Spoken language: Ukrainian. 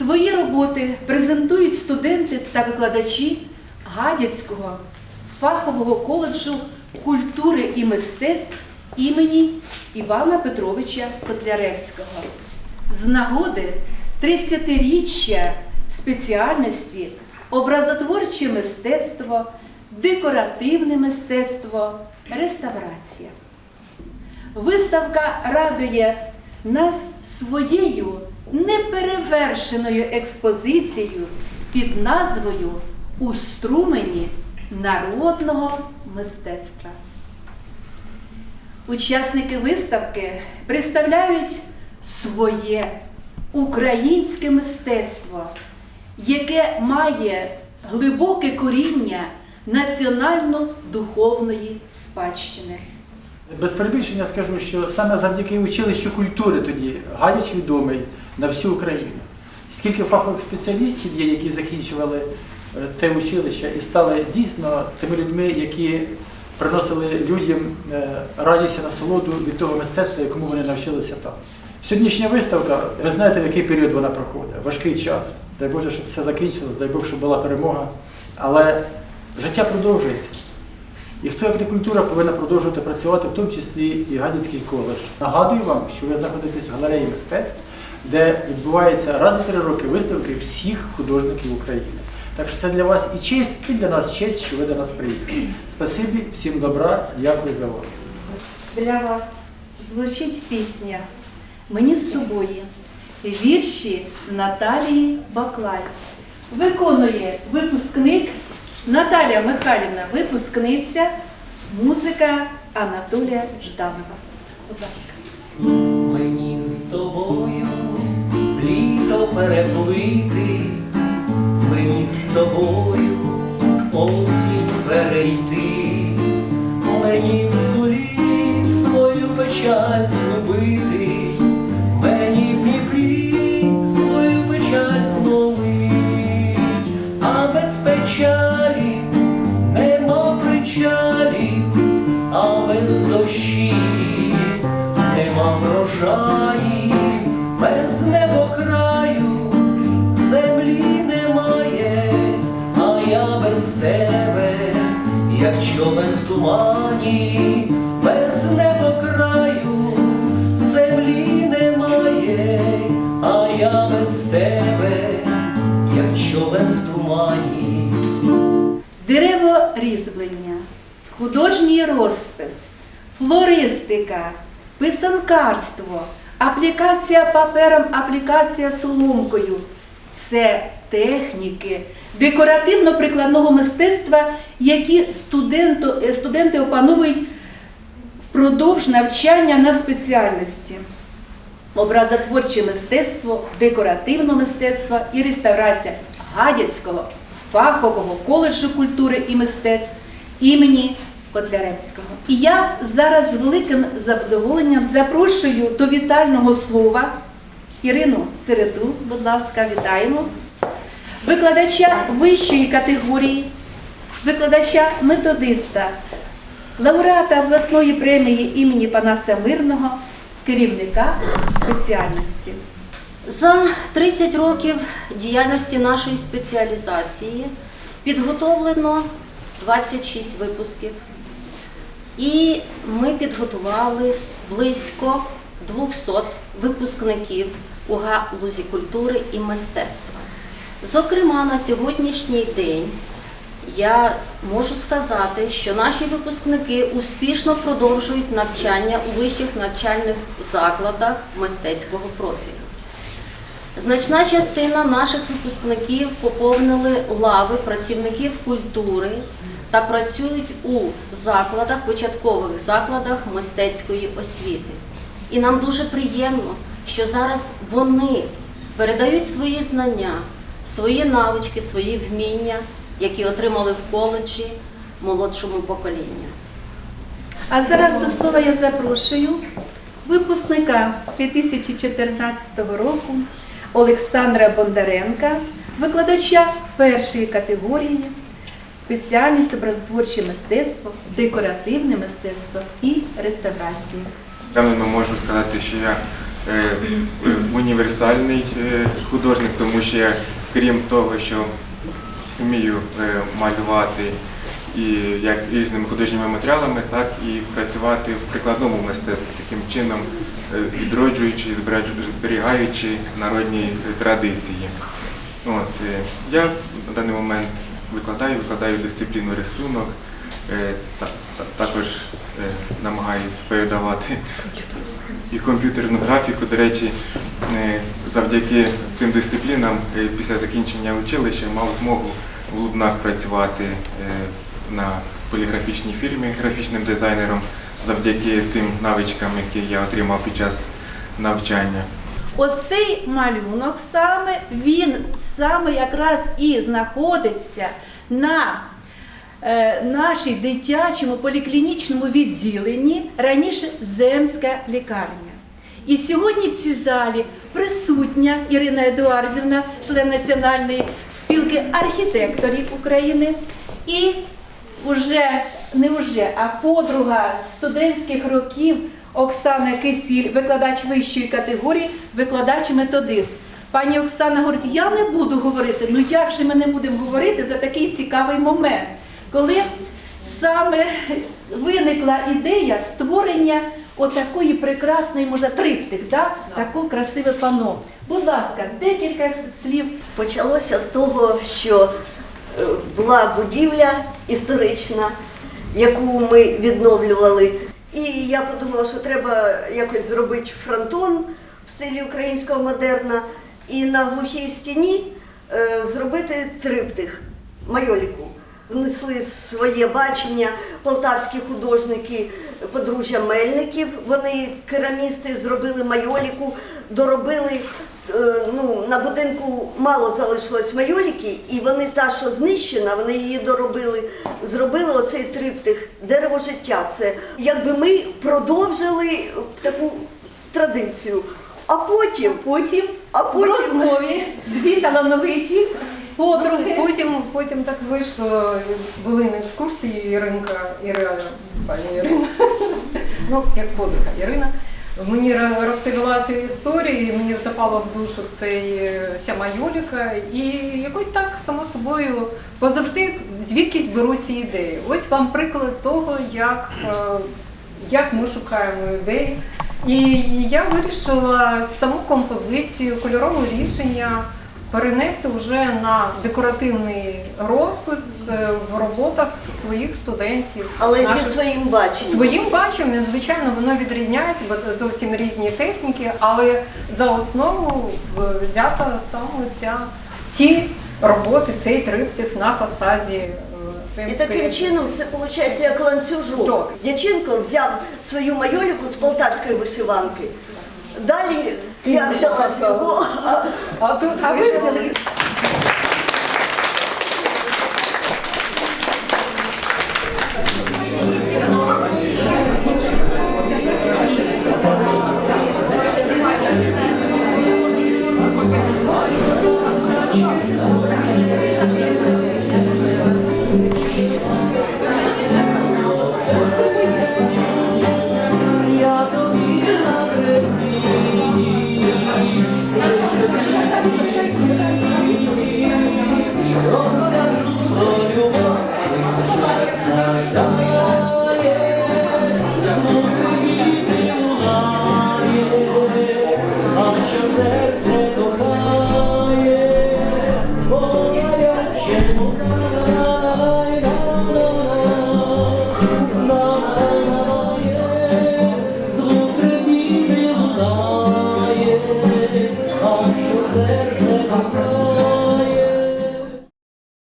Свої роботи презентують студенти та викладачі Гадяцького фахового коледжу культури і мистецтв імені Івана Петровича Котляревського. З нагоди 30-річчя спеціальності образотворче мистецтво, декоративне мистецтво, реставрація. Виставка радує нас своєю неперевершеною експозицією під назвою У струмені народного мистецтва. Учасники виставки представляють своє українське мистецтво, яке має глибоке коріння національно-духовної спадщини. Без перебільшення скажу, що саме завдяки училищу культури тоді Гадяч відомий на всю Україну. Скільки фахових спеціалістів є, які закінчували е, те училище і стали дійсно тими людьми, які приносили людям е, радість і насолоду від того мистецтва, якому вони навчилися там. Сьогоднішня виставка, ви знаєте, в який період вона проходить. Важкий час. Дай Боже, щоб все закінчилось, дай Бог, щоб була перемога. Але життя продовжується. І хто як не культура повинна продовжувати працювати, в тому числі і Гадяцький коледж. Нагадую вам, що ви знаходитесь в галереї мистецтв, де відбувається раз у три роки виставки всіх художників України. Так що це для вас і честь, і для нас честь, що ви до нас приїхали. Спасибі, всім добра, дякую за увагу. Для вас звучить пісня Мені з тобою. Вірші Наталії Баклай. Виконує випускник Наталія Михайлівна, випускниця, музика Анатолія Жданова. Будь ласка. Мені з тобою переплити, мені з тобою осінь перейти, мені в сурі свою печаль в тумані. Дереворізьблення, художній розпис, флористика, писанкарство, аплікація папером, аплікація соломкою це техніки декоративно-прикладного мистецтва, які студенту- е, студенти опановують впродовж навчання на спеціальності. Образотворче мистецтво, декоративне мистецтво і реставрація Гадяцького фахового коледжу культури і мистецтв імені Котляревського. І я зараз з великим задоволенням запрошую до вітального слова Ірину Середу, будь ласка, вітаємо, викладача вищої категорії, викладача методиста, лауреата обласної премії імені Панаса Мирного, керівника спеціальності. За 30 років діяльності нашої спеціалізації підготовлено 26 випусків. І ми підготували близько 200 випускників у галузі культури і мистецтва. Зокрема, на сьогоднішній день я можу сказати, що наші випускники успішно продовжують навчання у вищих навчальних закладах мистецького профілю. Значна частина наших випускників поповнили лави працівників культури та працюють у закладах, початкових закладах мистецької освіти. І нам дуже приємно, що зараз вони передають свої знання, свої навички, свої вміння, які отримали в коледжі молодшому поколінню. А зараз до слова я запрошую випускника 2014 року Олександра Бондаренка, викладача першої категорії, спеціальність образотворче мистецтво, декоративне мистецтво і реставрація. Впевнено можу сказати, що я е, універсальний е, художник, тому що я, крім того, що вмію е, малювати і як різними художніми матеріалами, так і працювати в прикладному мистецтві, таким чином е, відроджуючи, зберігаючи народні традиції. От, е, я на даний момент викладаю, викладаю дисципліну рисунок, е, та- та- також намагаюсь передавати і комп'ютерну графіку. До речі, завдяки цим дисциплінам після закінчення училища мав змогу в Лубнах працювати на поліграфічній фірмі графічним дизайнером завдяки тим навичкам, які я отримав під час навчання. Оцей малюнок саме він саме якраз і знаходиться на е, нашій дитячому поліклінічному відділенні, раніше земська лікарня. І сьогодні в цій залі присутня Ірина Едуардівна, член Національної спілки архітекторів України, і уже не вже, а подруга студентських років Оксана Кисіль, викладач вищої категорії, викладач-методист. Пані Оксана говорить, я не буду говорити. Ну як же ми не будемо говорити за такий цікавий момент, коли саме виникла ідея створення отакої прекрасної, можна триптих, да? таке красиве пано. Будь ласка, декілька слів Почалося з того, що була будівля історична, яку ми відновлювали. І я подумала, що треба якось зробити фронтон в стилі українського модерна і на глухій стіні е, зробити триптих майоліку. Внесли своє бачення полтавські художники подружжя Мельників. Вони керамісти зробили майоліку, доробили. е, Ну, на будинку мало залишилось майоліки, і вони та, що знищена, вони її доробили, зробили оцей триптих дерево життя. Це якби ми продовжили таку традицію. А потім Потім, А в розмові дві талановиті подруги. Потім, потім так вийшло, були на екскурсії Іринка, Ірина, пані Ірина, ну, як подруга Ірина. Мені розповіла цю історію, мені запала в душу цей, ця майоліка. І якось так, само собою, бо завжди звідкись беруть ці ідеї. Ось вам приклад того, як, е, як ми шукаємо ідеї. І я вирішила саму композицію, кольорове рішення перенести вже на декоративний розпис е, в роботах своїх студентів. але наших зі своїм баченням. Своїм баченням, звичайно, воно відрізняється, бо це зовсім різні техніки, але за основу е, взята саме ця ці роботи, цей триптих на фасаді. е, І таким чином це виходить як ланцюжок. Дяченко взяв свою майоліку з полтавської вишиванки. Далі я взяла свого, а А тут